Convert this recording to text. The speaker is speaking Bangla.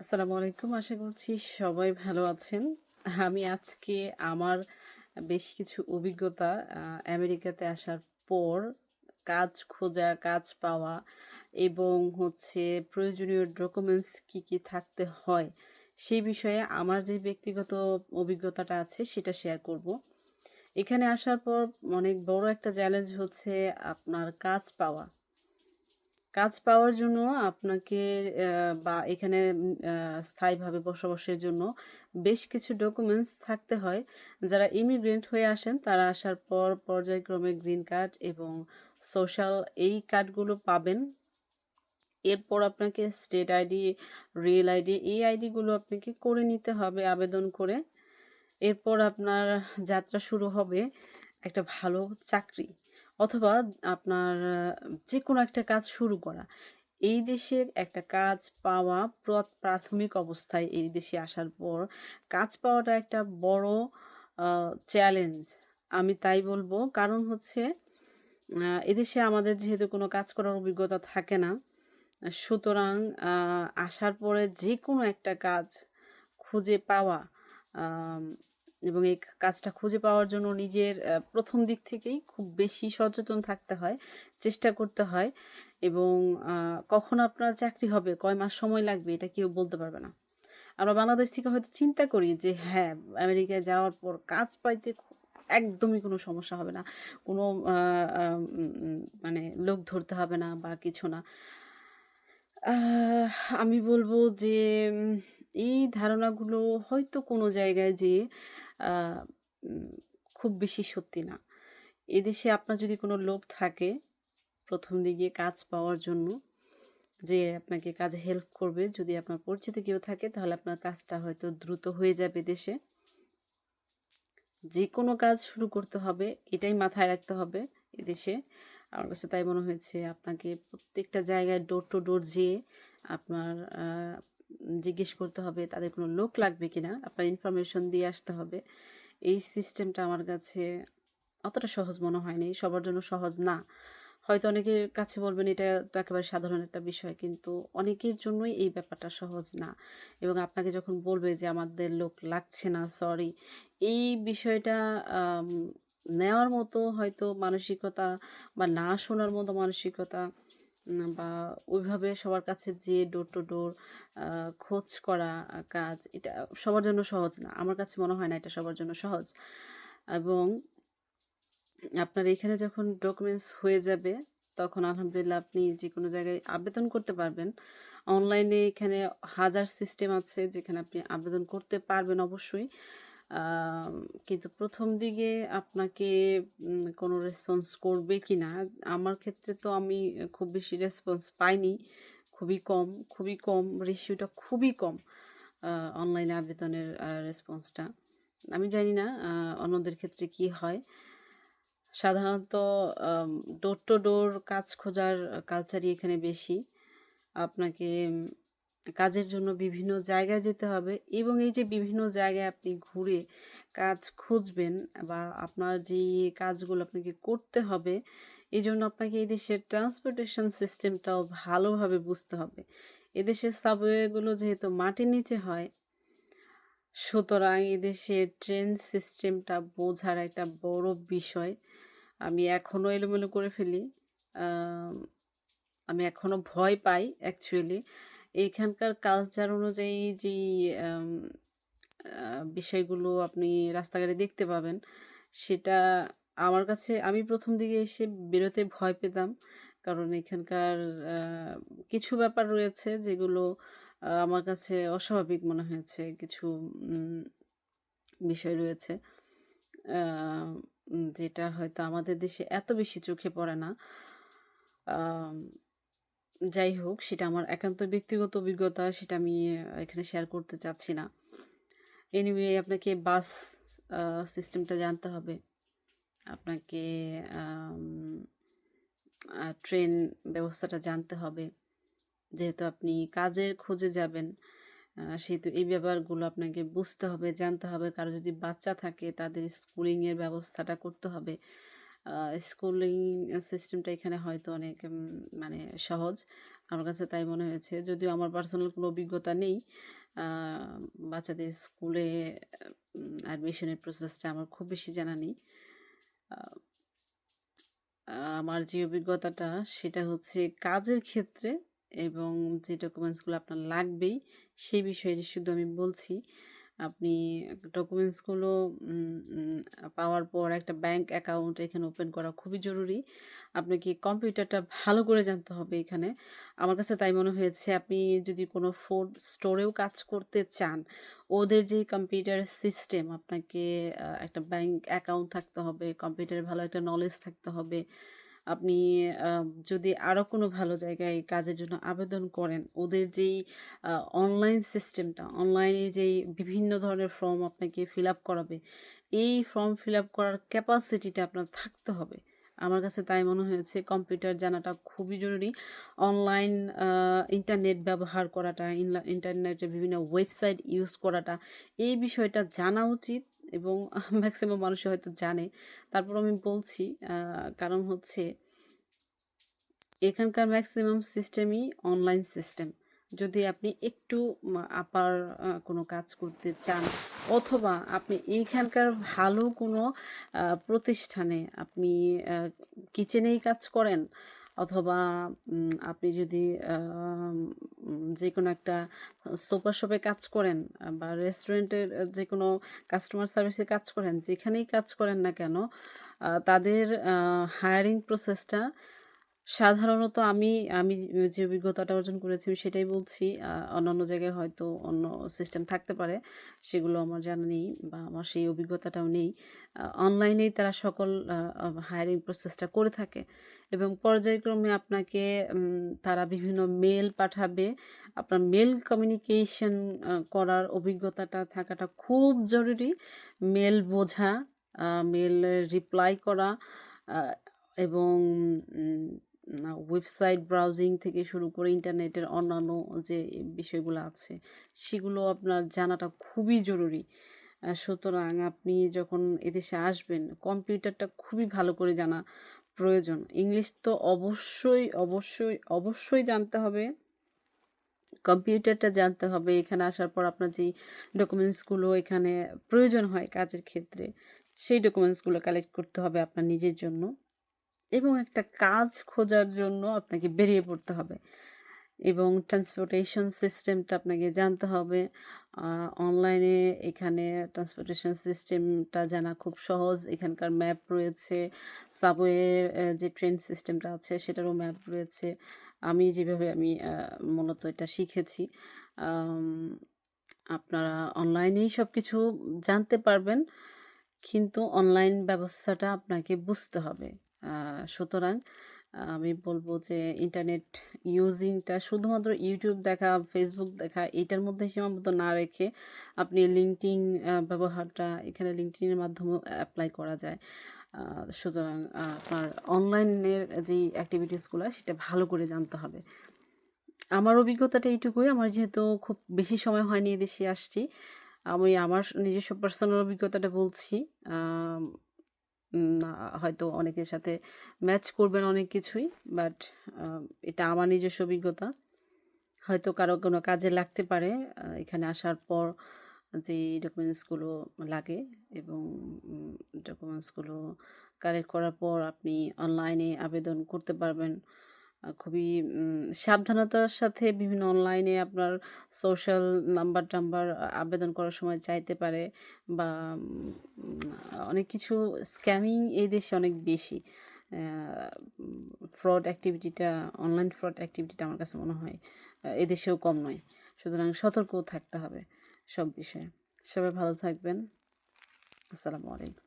আসসালামু আলাইকুম, আশা করছি সবাই ভালো আছেন। আমি আজকে আমার বেশ কিছু অভিজ্ঞতা আমেরিকাতে আসার পর কাজ খোঁজা, কাজ পাওয়া এবং হচ্ছে প্রয়োজনীয় ডকুমেন্টস কি কি থাকতে হয় সেই বিষয়ে আমার যে ব্যক্তিগত অভিজ্ঞতাটা আছে সেটা শেয়ার করব। এখানে আসার পর অনেক বড় একটা চ্যালেঞ্জ হচ্ছে আপনার কাজ পাওয়া। কাজ পাওয়ার জন্য আপনাকে বা এখানে স্থায়ীভাবে বসবাসের জন্য বেশ কিছু ডকুমেন্টস থাকতে হয়। যারা ইমিগ্রেন্ট হয়ে আসেন, তারা আসার পর পর্যায়ক্রমে গ্রিন কার্ড এবং সোশ্যাল এই কার্ডগুলো পাবেন। এরপর আপনাকে স্টেট আইডি রিয়েল আইডি এই আইডিগুলো আপনাকে করে নিতে হবে আবেদন করে। এরপর আপনার যাত্রা শুরু হবে একটা ভালো চাকরি। অথবা আপনার যে কোনো একটা কাজ শুরু করা। এই দেশের একটা কাজ পাওয়া প্র- প্রাথমিক অবস্থায় এই দেশে আসার পর কাজ পাওয়াটা একটা বড় চ্যালেঞ্জ আমি তাই বলব। কারণ হচ্ছে এদেশে আমাদের যেহেতু কোনো কাজ করার অভিজ্ঞতা থাকে না, সুতরাং আসার পরে যে কোনো একটা কাজ খুঁজে পাওয়া এবং এই কাজটা খুঁজে পাওয়ার জন্য নিজের প্রথম দিক থেকেই খুব বেশি সচেতন থাকতে হয় চেষ্টা করতে হয় এবং কখন আপনার চাকরি হবে কয় মাস সময় লাগবে এটা কেউ বলতে পারবে না। আমরা বাংলাদেশ থেকে হয়তো চিন্তা করি যে হ্যাঁ আমেরিকায় যাওয়ার পর কাজ পাইতে একদমই কোনো সমস্যা হবে না কোনো মানে লোক ধরতে হবে না বা কিছু না। আমি বলব যে এই ধারণাগুলো হয়তো কোনো জায়গায় যে আহ, উম, খুব বেশি সত্যি না। এদেশে আপনার যদি কোনো লোক থাকে প্রথম দিকে কাজ পাওয়ার জন্য যে আপনাকে কাজে হেল্প করবে, যদি আপনার পরিচিত কেউ থাকে তাহলে আপনার কাজটা হয়তো দ্রুত হয়ে যাবে দেশে। যে কোনো কাজ শুরু করতে হবে, এটাই মাথায় রাখতে হবে এদেশে। আমার কাছে তাই মনে হয়েছে, আপনাকে প্রত্যেকটা জায়গায় ডোর টু ডোর যেয়ে আপনার জিজ্ঞেস করতে হবে, তাদের কোনো লোক লাগবে কিনা? আপনার ইনফরমেশন দিয়ে আসতে হবে। এই সিস্টেমটা আমার কাছে অতটা সহজ মনে হয়নি, সবার জন্য সহজ না। হয়তো অনেকের কাছে বলবেন এটা তো একেবারে সাধারণ একটা বিষয়, কিন্তু অনেকের জন্যই এই ব্যাপারটা সহজ না। এবং আপনাকে যখন বলবে যে আমাদের লোক লাগছে না সরি এই বিষয়টা নেওয়ার মতো হয়তো মানসিকতা বা না শোনার মতো মানসিকতা বা ওইভাবে সবার কাছে যে ডোর টু ডোর খোঁজ করা কাজ, এটা সবার জন্য সহজ না। আমার কাছে মনে হয় না এটা সবার জন্য সহজ। এবং আপনার এখানে যখন ডকুমেন্টস হয়ে যাবে, তখন আলহামদুলিল্লাহ আপনি যে কোনো জায়গায় আবেদন করতে পারবেন। অনলাইনে এখানে হাজার সিস্টেম আছে যেখানে আপনি আবেদন করতে পারবেন অবশ্যই। কিন্তু প্রথম দিকে আপনাকে কোনো রেসপন্স করবে কি না আমার ক্ষেত্রে তো আমি খুব বেশি রেসপন্স পাইনি, খুবই কম খুবই কম রেশিওটা খুবই কম অনলাইনে আবেদনের রেসপন্সটা আমি জানি না অন্যদের ক্ষেত্রে কি হয়। সাধারণত ডোর টু ডোর কাজ খোঁজার কালচারই এখানে বেশি। আপনাকে কাজের জন্য বিভিন্ন জায়গায় যেতে হবে এবং এই যে বিভিন্ন জায়গায় আপনি ঘুরে কাজ খুঁজবেন বা আপনার যে কাজগুলো আপনাকে করতে হবে, এই জন্য আপনাকে এই দেশের ট্রান্সপোর্টেশন সিস্টেমটাও ভালোভাবে বুঝতে হবে। এদেশের সাবওয়েগুলো যেহেতু মাটির নিচে হয়, সুতরাং এদেশে ট্রেন সিস্টেমটা বোঝার একটা বড় বিষয়। আমি এখনও এলোমেলো করে ফেলি আমি এখনও ভয় পাই অ্যাকচুয়ালি এইখানকার কালচার অনুযায়ী যে বিষয়গুলো আপনি রাস্তাঘাটে দেখতে পাবেন, সেটা আমার কাছে, আমি প্রথম দিকে এসে বেরোতে ভয় পেতাম। কারণ এখানকার কিছু ব্যাপার রয়েছে যেগুলো আমার কাছে অস্বাভাবিক মনে হয়েছে। কিছু বিষয় রয়েছে যেটা হয়তো আমাদের দেশে এত বেশি চোখে পড়ে না। যাই হোক, সেটা আমার একান্ত ব্যক্তিগত অভিজ্ঞতা, সেটা আমি এখানে শেয়ার করতে চাচ্ছি না। এনিওয়ে আপনাকে বাস সিস্টেমটা জানতে হবে। আপনাকে ট্রেন ব্যবস্থাটা জানতে হবে। যেহেতু আপনি কাজের খোঁজে যাবেন সেহেতু এই ব্যাপারগুলো আপনাকে বুঝতে হবে, জানতে হবে। কারও যদি বাচ্চা থাকে, তাদের স্কুলিংয়ের ব্যবস্থাটা করতে হবে। স্কুলিং সিস্টেমটা এখানে হয়তো অনেক মানে সহজ। আমার কাছে তাই মনে হয়েছে। যদিও আমার পার্সোনাল কোনো অভিজ্ঞতা নেই বাচ্চাদের স্কুলে অ্যাডমিশনের প্রসেসটা আমার খুব বেশি জানা নেই। আমার যে অভিজ্ঞতাটা, সেটা হচ্ছে কাজের ক্ষেত্রে এবং যে ডকুমেন্টসগুলো আপনার লাগবেই, সেই বিষয়ে শুধু আমি বলছি। আপনি ডকুমেন্টসগুলো পাওয়ার পর একটা ব্যাংক অ্যাকাউন্ট এখানে ওপেন করা খুবই জরুরি। আপনাকে কম্পিউটারটা ভালো করে জানতে হবে এখানে। আমার কাছে তাই মনে হয়েছে, আপনি যদি কোনো ফুড স্টোরেও কাজ করতে চান, ওদের যে কম্পিউটার সিস্টেম আপনাকে একটা ব্যাংক অ্যাকাউন্ট থাকতে হবে কম্পিউটারে ভালো একটা নলেজ থাকতে হবে। আপনি যদি আরও কোনো ভালো জায়গায় কাজের জন্য আবেদন করেন, ওদের যেই অনলাইন সিস্টেমটা অনলাইনে যেই বিভিন্ন ধরনের ফর্ম আপনাকে ফিল আপ করাবে, এই ফর্ম ফিল আপ করার ক্যাপাসিটিটা আপনার থাকতে হবে। আমার কাছে তাই মনে হয়েছে কম্পিউটার জানাটা খুবই জরুরি। অনলাইন ইন্টারনেট ব্যবহার করাটা ইন্টারনেটে বিভিন্ন ওয়েবসাইট ইউজ করাটা, এই বিষয়টা জানা উচিত। এবং ম্যাক্সিমাম মানুষ হয়তো জানে। তারপর আমি বলছি কারণ হচ্ছে এখানকার ম্যাক্সিমাম সিস্টেমই অনলাইন সিস্টেম। যদি আপনি একটু আপার কোনো কাজ করতে চান, অথবা আপনি এইখানকার ভালো কোনো প্রতিষ্ঠানে আপনি কিচেনেই কাজ করেন অথবা আপনি যদি যে কোনো একটা সোপার শপে কাজ করেন বা রেস্টুরেন্টের যে কোনো কাস্টমার সার্ভিসে কাজ করেন, যেখানেই কাজ করেন না কেন তাদের হায়ারিং প্রসেসটা সাধারণত আমি আমি যে অভিজ্ঞতাটা অর্জন করেছি আমি সেটাই বলছি। অন্যান্য জায়গায় হয়তো অন্য সিস্টেম থাকতে পারে, সেগুলো আমার জানা নেই বা আমার সেই অভিজ্ঞতাটাও নেই। অনলাইনেই তারা সকল হায়ারিং প্রসেসটা করে থাকে এবং পর্যায়ক্রমে আপনাকে তারা বিভিন্ন মেল পাঠাবে। আপনার মেল কমিউনিকেশন করার অভিজ্ঞতাটা থাকাটা খুব জরুরি। মেল বোঝা মেল রিপ্লাই করা এবং ওয়েবসাইট ব্রাউজিং থেকে শুরু করে ইন্টারনেটের অন্যান্য যে বিষয়গুলো আছে, সেগুলো আপনার জানাটা খুবই জরুরি। সুতরাং আপনি যখন এদেশে আসবেন, কম্পিউটারটা খুবই ভালো করে জানা প্রয়োজন। ইংলিশ তো অবশ্যই অবশ্যই অবশ্যই জানতে হবে। কম্পিউটারটা জানতে হবে, এখানে আসার পর আপনার যেই ডকুমেন্টসগুলো এখানে প্রয়োজন হয় কাজের ক্ষেত্রে, সেই ডকুমেন্টসগুলো কালেক্ট করতে হবে আপনার নিজের জন্য। এবং একটা কাজ খোঁজার জন্য আপনাকে বেরিয়ে পড়তে হবে। এবং ট্রান্সপোর্টেশন সিস্টেমটা আপনাকে জানতে হবে। অনলাইনে এখানে ট্রান্সপোর্টেশন সিস্টেমটা জানা খুব সহজ। এখানকার ম্যাপ রয়েছে। সাবওয়ে যে ট্রেন সিস্টেমটা আছে, সেটারও ম্যাপ রয়েছে। আমি যেভাবে আমি মূলত এটা শিখেছি আপনারা অনলাইনেই সব কিছু জানতে পারবেন। কিন্তু অনলাইন ব্যবস্থাটা আপনাকে বুঝতে হবে। সুতরাং আমি বলব যে ইন্টারনেট ইউজিংটা শুধুমাত্র ইউটিউব দেখা ফেসবুক দেখা, এটার মধ্যে সীমাবদ্ধ না রেখে আপনি লিঙ্কডিন ব্যবহারটা এখানে লিঙ্কডিনের মাধ্যমে অ্যাপ্লাই করা যায়। সুতরাং আপনার অনলাইনের যেই অ্যাক্টিভিটিসগুলো সেটা ভালো করে জানতে হবে। আমার অভিজ্ঞতাটা এইটুকুই, আমার যেহেতু খুব বেশি সময় হয়নি এদেশে আসছি, আমি আমার নিজস্ব পার্সোনাল অভিজ্ঞতাটা বলছি। হয়তো অনেকের সাথে ম্যাচ করবেন অনেক কিছুই বাট এটা আমার নিজস্ব অভিজ্ঞতা। হয়তো কারও কোনো কাজে লাগতে পারে এখানে আসার পর যে ডকুমেন্টসগুলো লাগে এবং ডকুমেন্টসগুলো কালেক্ট করার পর আপনি অনলাইনে আবেদন করতে পারবেন। খুবই সাবধানতার সাথে বিভিন্ন অনলাইনে আপনার সোশ্যাল নাম্বার টাম্বার আবেদন করার সময় চাইতে পারে বা অনেক কিছু স্ক্যামিং এই দেশে অনেক বেশি। ফ্রড অ্যাক্টিভিটিটা অনলাইন ফ্রড অ্যাক্টিভিটিটা আমার কাছে মনে হয় এদেশেও কম নয়। সুতরাং সতর্ক থাকতে হবে সব বিষয়ে। সবাই ভালো থাকবেন। আসসালামু আলাইকুম।